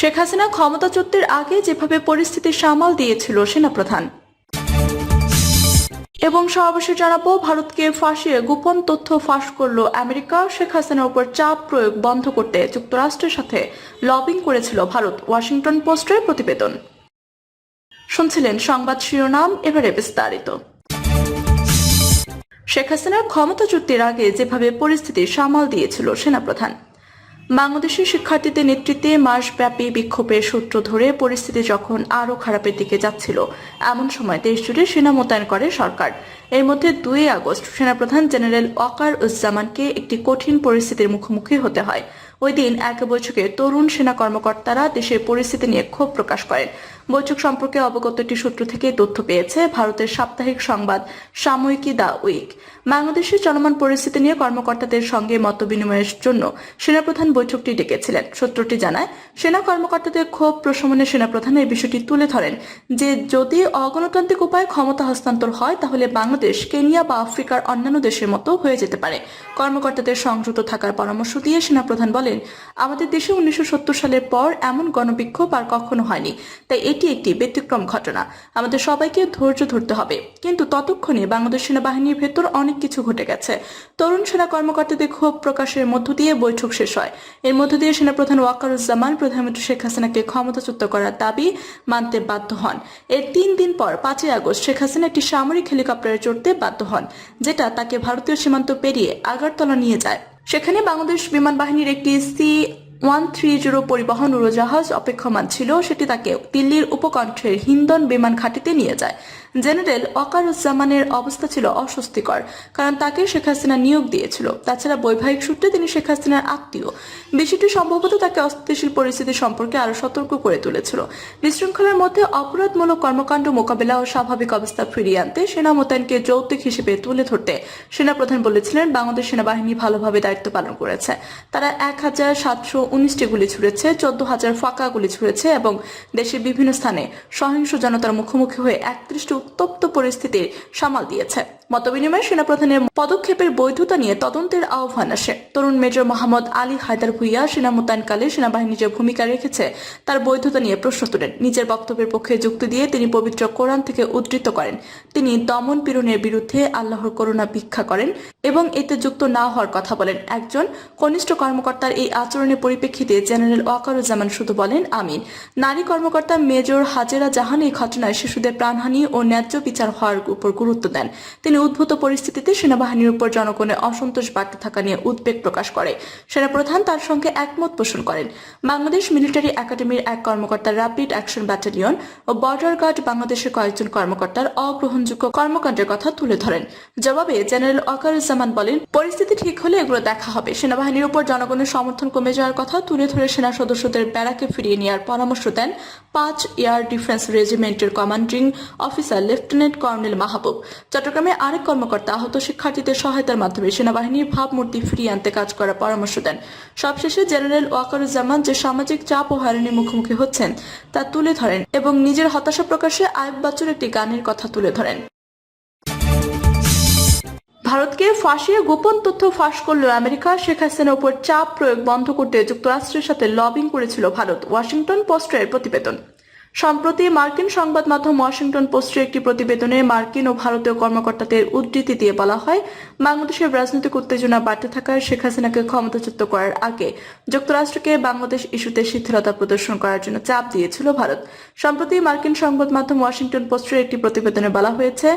শেখ হাসিনা ক্ষমতাচ্যুতির আগে যেভাবে পরিস্থিতি সামাল দিয়েছিল সেনাপ্রধান। এবং সর্বশেষ জানাব, ভারতকে ফাঁসিয়ে গোপন তথ্য ফাঁস করল আমেরিকা। শেখ হাসিনার উপর চাপ প্রয়োগ বন্ধ করতে যুক্তরাষ্ট্রের সাথে লবিং করেছিল ভারত। ওয়াশিংটন পোস্টের প্রতিবেদন। শুনছিলেন সংবাদ শিরোনাম, এবারে বিস্তারিত। শেখ হাসিনার ক্ষমতাচ্যুতির আগে যেভাবে পরিস্থিতি সামাল দিয়েছিল সেনাপ্রধান। বাংলাদেশের শিক্ষার্থীদের নেতৃত্বে মাসব্যাপী বিক্ষোভের সূত্র ধরে পরিস্থিতি যখন আরও খারাপের দিকে যাচ্ছিল, এমন সময় দেশ জুড়ে সেনা মোতায়েন করে সরকার। এর মধ্যে দুই আগস্ট সেনাপ্রধান জেনারেল অকার উজ্জামানকে একটি কঠিন পরিস্থিতির মুখোমুখি হতে হয়। ওই দিন এক বৈঠকে তরুণ সেনা কর্মকর্তারা দেশের পরিস্থিতি নিয়ে ক্ষোভ প্রকাশ করেন। বৈঠক সম্পর্কে অবগত একটি সূত্র থেকে তথ্য পেয়েছে, ভারতের সাপ্তাহিক সংবাদ সাময়িকী দা উইক। বাংলাদেশের চলমান পরিস্থিতি নিয়ে কর্মকর্তাদের সঙ্গে মত বিনিময়ের জন্য সেনাপ্রধান বৈঠকটি ডেকেছিলেন। সূত্রটি জানায়, সেনা কর্মকর্তাদের ক্ষোভ প্রশমনে সেনাপ্রধান এই বিষয়টি তুলে ধরেন যে যদি অগণতান্ত্রিক উপায়ে ক্ষমতা হস্তান্তর হয়, তাহলে বাংলাদেশ, কেনিয়া বা আফ্রিকার অন্যান্য দেশের মতো হয়ে যেতে পারে। কর্মকর্তাদের সংযুক্ত থাকার পরামর্শ দিয়ে সেনাপ্রধান বলেন, আমাদের দেশে উনিশশো সত্তর সালের পর এমন গণবিক্ষোভ আর কখনো হয়নি। তাই একটি ব্যতিক্রম ঘটনা। আমাদের সবাইকে ধৈর্য ধরতে হবে। কিন্তু ততক্ষণে বাংলাদেশ সেনাবাহিনীর ভেতর অনেক কিছু ঘটে গেছে। তরুণ সেনা কর্মকর্তাদের ক্ষোভ প্রকাশের মধ্য দিয়ে বৈঠক শেষ হয়। এর মধ্য দিয়ে সেনাপ্রধান ওয়াকারুজ্জামান, প্রধানমন্ত্রী শেখ হাসিনাকে ক্ষমতাচ্যুত করার দাবি মানতে বাধ্য হন। এর তিন দিন পর, পাঁচই আগস্ট, শেখ হাসিনা একটি সামরিক হেলিকপ্টারে চড়তে বাধ্য হন, যেটা তাকে ভারতীয় সীমান্ত পেরিয়ে আগারতলা নিয়ে যায়। সেখানে বাংলাদেশ বিমান বাহিনীর একটি সি ওয়ান থ্রি জিরো পরিবহন উড়োজাহাজ অপেক্ষমান ছিল, সেটি তাকে দিল্লির উপকণ্ঠের হিন্দন বিমান ঘাঁটিতে নিয়ে যায়। জেনারেল ওয়াকারুজ্জামানের অবস্থা ছিল অস্বস্তিকর, কারণ তাকে শেখ হাসিনা নিয়োগ দিয়েছিল। তাছাড়া বৈবাহিক সূত্রে তিনি শেখ হাসিনার আত্মীয়। বিষয়টি সম্ভবত তাকে অস্থিতিশীল পরিস্থিতি সম্পর্কে আরও সতর্ক করে তুলেছিল। বিশৃঙ্খলার মধ্যে অপরাধমূলক কর্মকাণ্ড মোকাবেলা ও স্বাভাবিক অবস্থা ফিরিয়ে আনতে সেনা মোতায়েনকে যৌক্তিক হিসেবে তুলে ধরতে সেনাপ্রধান বলেছিলেন, বাংলাদেশ সেনাবাহিনী ভালোভাবে দায়িত্ব পালন করেছে। তারা এক হাজার সাতশো উনিশটি গুলি ছুড়েছে, চোদ্দ হাজার ফাঁকা গুলি ছুড়েছে এবং দেশের বিভিন্ন স্থানে সহিংস জনতার মুখোমুখি হয়ে একত্রিশটি উত্তপ্ত পরিস্থিতির সামাল দিয়েছে। মতবিনিময়ে সেনাপ্রধানের পদক্ষেপের বৈধতা নিয়ে তদন্তের আহ্বান আসে। তরুণ মেজর মোহাম্মদ আলী হায়দার ভুইয়া সেনা মোতায়েনকালে সেনাবাহিনী যে ভূমিকা রেখেছে, তার বৈধতা নিয়ে প্রশ্ন তোলেন। নিজের বক্তব্যের পক্ষে যুক্তি দিয়ে তিনি পবিত্র কোরআন থেকে উদ্ধৃত করেন। তিনি দমন পীড়নের বিরুদ্ধে আল্লাহর করুণা ভিক্ষা করেন এবং এতে যুক্ত না হওয়ার কথা বলেন। একজন কনিষ্ঠ কর্মকর্তার এই আচরণের জেনারেল ওয়াকারুজ্জামান শুধু বলেন, আমিন। নারী কর্মকর্তা মেজর হাজেরা জাহান এই ঘটনায় শিশুদের প্রাণহানি ও ন্যায্য বিচার হওয়ার উপর গুরুত্ব দেন। তিনি উদ্ভূত পরিস্থিতিতে সেনাবাহিনীর উপর জনগণের অসন্তোষ বাড়তে থাকা নিয়ে উদ্বেগ প্রকাশ করে। সেনাপ্রধান তার সঙ্গে একমত পোষণ করেন। বাংলাদেশ মিলিটারি একাডেমির এক কর্মকর্তা র্যাপিড অ্যাকশন ব্যাটালিয়ন ও বর্ডার গার্ড বাংলাদেশের কয়েকজন কর্মকর্তার অগ্রহণযোগ্য কর্মকাণ্ডের কথা তুলে ধরেন। জবাবে জেনারেল ওয়াকারুজ্জামান বলেন, পরিস্থিতি ঠিক হলে এগুলো দেখা হবে। সেনাবাহিনীর উপর জনগণের সমর্থন কমে যাওয়ার কথা তুলে ধরে সেনা সদস্যদের ব্যারাকে ফিরিয়ে নেওয়ার পরামর্শ দেন পাঁচ air defence রেজিমেন্টের commanding officer lieutenant colonel Mahbub. চট্টগ্রামে আরেক কর্মকর্তা আহত শিক্ষার্থীদের সহায়তার মাধ্যমে সেনাবাহিনীর ভাবমূর্তি ফিরিয়ে আনতে কাজ করার পরামর্শ দেন। সবশেষে জেনারেল ওয়াকারুজ্জামান যে সামাজিক চাপ ও হয়রানির মুখোমুখি হচ্ছেন তা তুলে ধরেন এবং নিজের হতাশা প্রকাশে আয়ব বাচ্চুর একটি গানের কথা তুলে ধরেন। ভারতকে ফাঁসিয়ে গোপন তথ্য ফাঁস করল আমেরিকা শেখ হাসিনার উপর চাপ প্রয়োগ বন্ধ করতে যুক্তরাষ্ট্রের সাথে লবিং করেছিল ভারত। ওয়াশিংটন পোস্টের প্রতিবেদন। সম্প্রতি মার্কিন সংবাদ মাধ্যম ওয়াশিংটন পোস্টের একটি প্রতিবেদনে মার্কিন ও ভারতীয় কর্মকর্তাদের উদ্ধৃতি দিয়ে বলা হয়, বাংলাদেশের রাজনৈতিক উত্তেজনা বাড়তে থাকায় শেখ হাসিনাকে ক্ষমতাচ্যুত করার আগে যুক্তরাষ্ট্রকে বাংলাদেশ ইস্যুতে শিথিলতা প্রদর্শন করার জন্য চাপ দিয়েছিল ভারত। সম্প্রতি মার্কিন সংবাদ মাধ্যম ওয়াশিংটন পোস্টের একটি প্রতিবেদনে বলা হয়েছে,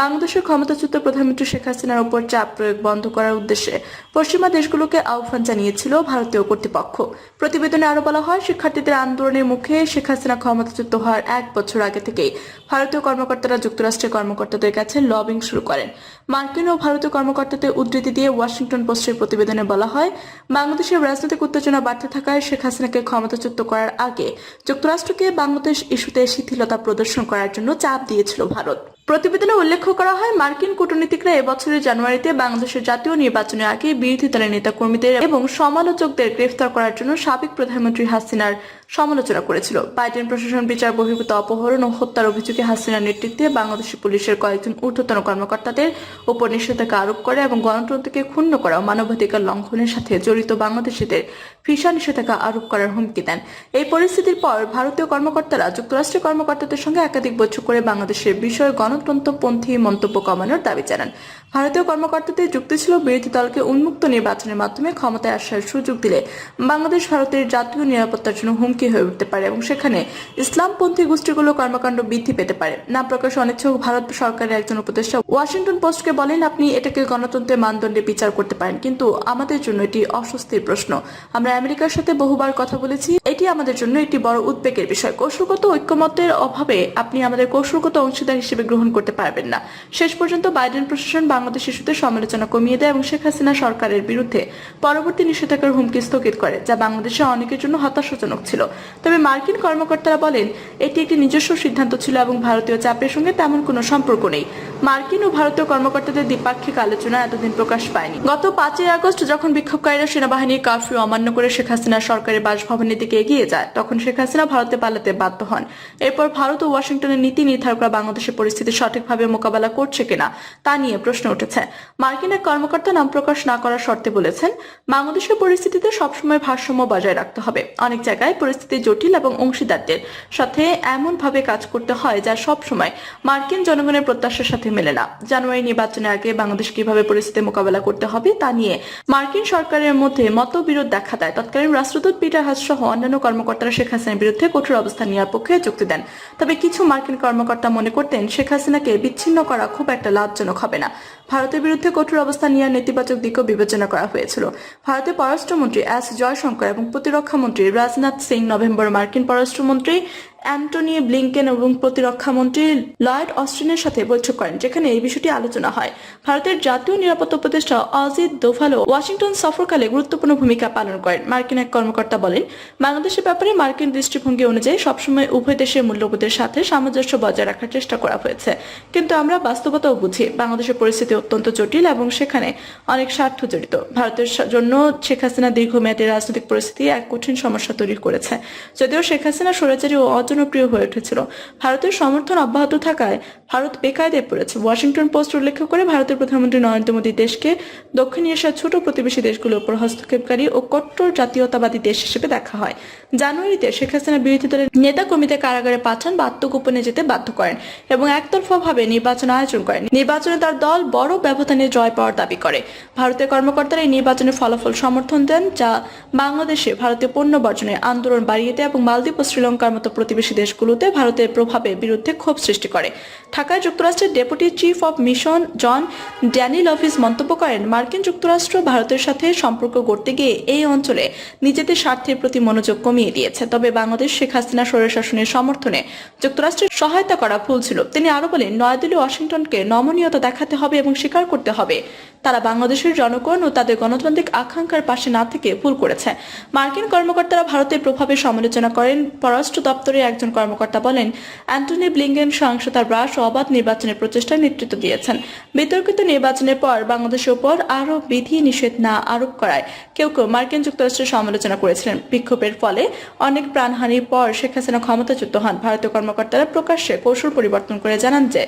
বাংলাদেশের ক্ষমতাচ্যুত প্রধানমন্ত্রী শেখ হাসিনার উপর চাপ প্রয়োগ বন্ধ করার উদ্দেশ্যে পশ্চিমা দেশগুলোকে আহ্বান জানিয়েছিল ভারতীয় কর্তৃপক্ষ। প্রতিবেদনে আরও বলা হয়, শিক্ষার্থীদের আন্দোলনের মুখে শেখ হাসিনা ক্ষমতাচ্যুত হওয়ার এক বছর আগে থেকেই ভারতীয় কর্মকর্তারা যুক্তরাষ্ট্রের কর্মকর্তাদের কাছে লবিং শুরু করেন। মার্কিন ও ভারতীয় কর্মকর্তাদের উদ্ধৃতি দিয়ে ওয়াশিংটন পোস্টের প্রতিবেদনে বলা হয়, বাংলাদেশের রাজনৈতিক উত্তেজনা বাড়তে থাকায় শেখ হাসিনাকে ক্ষমতাচ্যুত করার আগে যুক্তরাষ্ট্রকে বাংলাদেশ ইস্যুতে শিথিলতা প্রদর্শন করার জন্য চাপ দিয়েছিল ভারত। প্রতিবেদনে উল্লেখ করা হয়, মার্কিন কূটনীতিকরা এবছরের জানুয়ারিতে বাংলাদেশের জাতীয় নির্বাচনের আগে বিরোধী দলের নেতা কর্মীদের এবং সমালোচকদের গ্রেফতার করার জন্য সাবেক প্রধানমন্ত্রী হাসিনার সমালোচনা করেছিল। বাইডেন প্রশাসন বিচার বহির্ভূত অপহরণ ও হত্যার অভিযোগে হাসিনার নেতৃত্বে বাংলাদেশি পুলিশের কয়েকজন ঊর্ধ্বতন কর্মকর্তাদের উপর নিষেধাজ্ঞা আরোপ করে এবং গণতন্ত্রকে ক্ষুণ্ণ করা মানবাধিকার লঙ্ঘনের সাথে জড়িত বাংলাদেশিদের ভিসা নিষেধাজ্ঞা আরোপ করার হুমকি দেন। এই পরিস্থিতির পর ভারতীয় কর্মকর্তারা, যুক্তরাষ্ট্রের কর্মকর্তাদের সঙ্গে একাধিক বৈঠক করে বাংলাদেশের বিষয়ে গণতন্ত্রপন্থী মন্তব্য কমানোর দাবি জানান। ভারতীয় কর্মকর্তাদের যুক্তি ছিল, বিরোধী দলকে উন্মুক্ত নির্বাচনের মাধ্যমে ক্ষমতায় আসার সুযোগ দিলে বাংলাদেশ ভারতের জাতীয় নিরাপত্তার জন্য হুমকি হয়ে উঠতে পারে এবং সেখানে ইসলামপন্থী গোষ্ঠীগুলো কর্মকাণ্ড বৃদ্ধি পেতে পারে। নাম প্রকাশে অনিচ্ছুক ভারত সরকারের একজন উপদেষ্টা ওয়াশিংটন পোস্টকে বলেন, আপনি এটাকে গণতন্ত্রের মানদণ্ডে বিচার করতে পারেন, কিন্তু আমাদের জন্য এটি অস্বস্তির প্রশ্ন। আমরা আমেরিকার সাথে বহুবার কথা বলেছি, এটি আমাদের জন্য একটি বড় উদ্বেগের বিষয়। কৌশলগত ঐক্যমতের অভাবে আপনি আমাদের কৌশলগত অংশীদার হিসেবে গ্রহণ করতে পারবেন না। শেষ পর্যন্ত বাইডেন প্রশাসন বাংলাদেশ শিশুদের সমালোচনা কমিয়ে দেয় এবং শেখ হাসিনা সরকারের বিরুদ্ধে পরবর্তী নিষেধাজ্ঞার হুমকি স্থগিত করে, যা বাংলাদেশে অনেকের জন্য হতাশাজনক ছিল। তবে মার্কিন কর্মকর্তারা বলেন, এটি একটি নিজস্ব সিদ্ধান্ত ছিল এবং ভারতীয় চাপের সঙ্গে তেমন কোনো সম্পর্ক নেই। মার্কিন ও ভারতীয় কর্মকর্তাদের দ্বিপাক্ষিক আলোচনা এতদিন প্রকাশ পায়নি। গত পাঁচই আগস্ট যখন বিক্ষোভকারীরা সেনাবাহিনীর কারফিউ অমান্য করে শেখ হাসিনা সরকারের বাসভবনের দিকে এগিয়ে যায়, তখন শেখ হাসিনা ভারতে পালাতে বাধ্য হন। এরপর ভারত ও ওয়াশিংটনের নীতি নির্ধারকরা বাংলাদেশের পরিস্থিতি সঠিকভাবে মোকাবেলা করছে কিনা, তা নিয়ে প্রশ্ন উঠেছে। মার্কিন এক কর্মকর্তা নাম প্রকাশ না করার শর্তে বলেছেন, বাংলাদেশের পরিস্থিতিতে সবসময় ভারসাম্য বজায় রাখতে হবে। অনেক জায়গায় পরিস্থিতি জটিল এবং অংশীদারদের সাথে এমন ভাবে কাজ করতে হয় যা সবসময় মার্কিন জনগণের প্রত্যাশার সাথে মেলে না। জানুয়ারি নির্বাচনের আগে বাংলাদেশ কীভাবে পরিস্থিতি মোকাবেলা করতে হবে তা নিয়ে মার্কিন সরকারের মধ্যে মতবিরোধ দেখা দেয়। তৎকালীন রাষ্ট্রদূত পিটার হাস সহ অন্যান্য কর্মকর্তারা শেখ হাসিনার বিরুদ্ধে কঠোর অবস্থান নেওয়ার পক্ষে যুক্তি দেন। তবে কিছু মার্কিন কর্মকর্তা মনে করতেন, শেখ হাসিনাকে বিচ্ছিন্ন করা খুব একটা লাভজনক হবে না। ভারতের বিরুদ্ধে কঠোর অবস্থান নেওয়ার নেতিবাচক দিকও বিবেচনা করা হয়েছিল। ভারতের পররাষ্ট্রমন্ত্রী এস জয়শঙ্কর এবং প্রতিরক্ষা মন্ত্রী রাজনাথ সিং নভেম্বর মার্কিন পররাষ্ট্রমন্ত্রী অ্যান্টনি ব্লিংকেন এবং প্রতিরক্ষা মন্ত্রী লয়েড অস্ট্রিনের সাথে বৈঠক করেন, যেখানে এই বিষয়টি আলোচনা হয়। ভারতের জাতীয় নিরাপত্তা উপদেষ্টা অজিত দোভালো ওয়াশিংটন সফরকালে গুরুত্বপূর্ণ ভূমিকা পালন করেন। মার্কিন এক কর্মকর্তা বলেন, বাংলাদেশের ব্যাপারে মার্কিন দৃষ্টিভঙ্গি অনুযায়ী সবসময় উভয় দেশের মূল্যবোধের সাথে সামঞ্জস্য বজায় রাখার চেষ্টা করা হয়েছে। কিন্তু আমরা বাস্তবতাও বুঝি, বাংলাদেশের পরিস্থিতি অত্যন্ত জটিল এবং সেখানে অনেক স্বার্থ জড়িত। ভারতের জন্য শেখ হাসিনা দীর্ঘমেয়াদী রাজনৈতিক পরিস্থিতি এক কঠিন সমস্যা তৈরি করেছে। যদিও শেখ হাসিনা স্বৈরাচারী ও অজনপ্রিয় হয়ে উঠেছিল। ভারতের সমর্থন অব্যাহত থাকায় ভারত বেকায়দায় পড়েছে। ওয়াশিংটন পোস্ট উল্লেখ করে ভারতের প্রধানমন্ত্রী নরেন্দ্র মোদী দেশকে দক্ষিণ এশিয়ার ছোট প্রতিবেশী দেশগুলোর উপর হস্তক্ষেপকারী ও কট্টর জাতীয়তাবাদী দেশ হিসেবে দেখা হয়। জানুয়ারিতে শেখ হাসিনা বিরোধী দলের নেতা কর্মীদের কারাগারে পাঠান বা আত্মগোপনে যেতে বাধ্য করেন এবং একতরফাভাবে নির্বাচন আয়োজন করেন। নির্বাচনে তার দল বড় ব্যবধানে জয় পাওয়ার দাবি করে। ভারতের কর্মকর্তারা এই নির্বাচনের ফলাফল সমর্থন দেন, যা বাংলাদেশে ভারতীয় পণ্য বর্জনের আন্দোলন বাড়িয়ে দেয় এবং মালদ্বীপ ও শ্রীলঙ্কার মতো প্রতিবেশী দেশগুলোতে ভারতের প্রভাবের বিরুদ্ধে ক্ষোভ সৃষ্টি করে। ঢাকায় যুক্তরাষ্ট্রের deputy chief of mission John Danilowicz মন্তব্য করেন, মার্কিন যুক্তরাষ্ট্র ভারতের সাথে সম্পর্ক গড়তে গিয়ে এই অঞ্চলে নিজেদের স্বার্থের প্রতি মনোযোগ কমিয়ে দিয়েছে। তবে বাংলাদেশ শেখ হাসিনা স্বৈর শাসনের সমর্থনে যুক্তরাষ্ট্রের সহায়তা করা ভুল ছিল। তিনি আরও বলেন, নয়াদিল্লি, ওয়াশিংটনকে নমনীয়তা দেখাতে হবে এবং স্বীকার করতে হবে। তারা বাংলাদেশের জনগণ ও তাদের গণতান্ত্রিক আকাঙ্ক্ষার পাশে না থেকে ভুল করেছে। মার্কিন কর্মকর্তারা ভারতের প্রভাবে সমালোচনা করেন। পররাষ্ট্র দপ্তরের একজন কর্মকর্তা বলেন, অ্যান্টনি ব্লিঙ্গেন সহিংসতার হ্রাস ও অবাধ নির্বাচনের প্রচেষ্টায় নেতৃত্ব দিয়েছেন। বিতর্কিত নির্বাচনের পর বাংলাদেশের উপর আরও বিধি নিষেধ না আরোপ করায় কেউ কেউ মার্কিন যুক্তরাষ্ট্রের সমালোচনা করেছিলেন। বিক্ষোভের ফলে অনেক প্রাণহানির পর শেখ হাসিনা ক্ষমতাচ্যুত হন। ভারতীয় কর্মকর্তারা প্রকাশ্যে কৌশল পরিবর্তন করে জানান যে,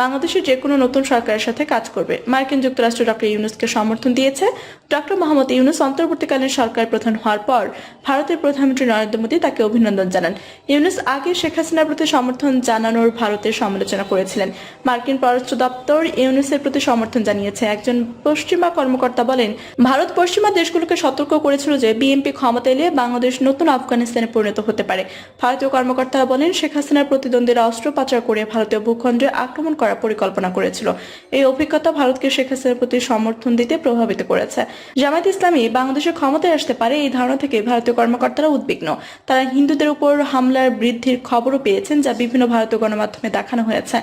বাংলাদেশের যে কোনো নতুন সরকারের সাথে কাজ করবে। মার্কিন যুক্তরাষ্ট্র ডক্টর ইউনুসকে সমর্থন দিয়েছে। ডক্টর মোহাম্মদ ইউনুস অন্তর্বর্তীকালীন সরকার প্রধান হওয়ার পর ভারতের প্রধানমন্ত্রী নরেন্দ্র মোদী তাকে অভিনন্দন জানান। ইউনুস আগে শেখ হাসিনার প্রতি সমর্থন জানানোর ভারতের সমালোচনা করেছিলেন। মার্কিন পররাষ্ট্র দপ্তর ইউনুসের প্রতি সমর্থন জানিয়েছে। একজন পশ্চিমা কর্মকর্তা বলেন, ভারত পশ্চিমা দেশগুলোকে সতর্ক করেছিল যে বিএনপি ক্ষমতা এলে বাংলাদেশ নতুন আফগানিস্তানে পরিণত হতে পারে। ভারতীয় কর্মকর্তারা বলেন, শেখ হাসিনার প্রতিদ্বন্দ্বীরা অস্ত্র পাচার করে ভারতীয় ভূখণ্ডে আক্রমণ করার পরিকল্পনা করেছিল। এই অভিজ্ঞতা ভারতকে শেখ হাসিনার প্রতি সমর্থন দিতে প্রভাবিত করেছে। জামায়াত ইসলামী বাংলাদেশের ক্ষমতায় আসতে পারে এই ধারণা থেকে ভারতীয় কর্মকর্তারা উদ্বিগ্ন। তারা হিন্দুদের উপর হামলার বৃদ্ধির খবরও পেয়েছেন যা বিভিন্ন ভারতীয় গণমাধ্যমে দেখানো হয়েছে।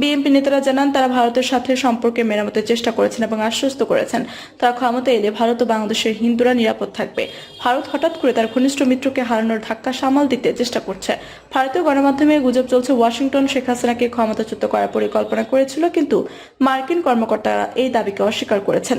বিএনপি নেতারা জানান, তারা ভারতের সাথে সম্পর্কে মেরামতের চেষ্টা করেছেন এবং আশ্বস্ত করেছেন। তারা ক্ষমতা এলে ভারত ও বাংলাদেশের হিন্দুরা নিরাপদ থাকবে। ভারত হঠাৎ করে তার ঘনিষ্ঠ মিত্রকে হারানোর ধাক্কা সামাল দিতে চেষ্টা করছে। ভারতীয় গণমাধ্যমে গুজব চলছে ওয়াশিংটন, শেখ হাসিনাকে ক্ষমতাচ্যুত করার পরিকল্পনা করেছিল, কিন্তু মার্কিন কর্মকর্তারা এই দাবিকে অস্বীকার করেছেন।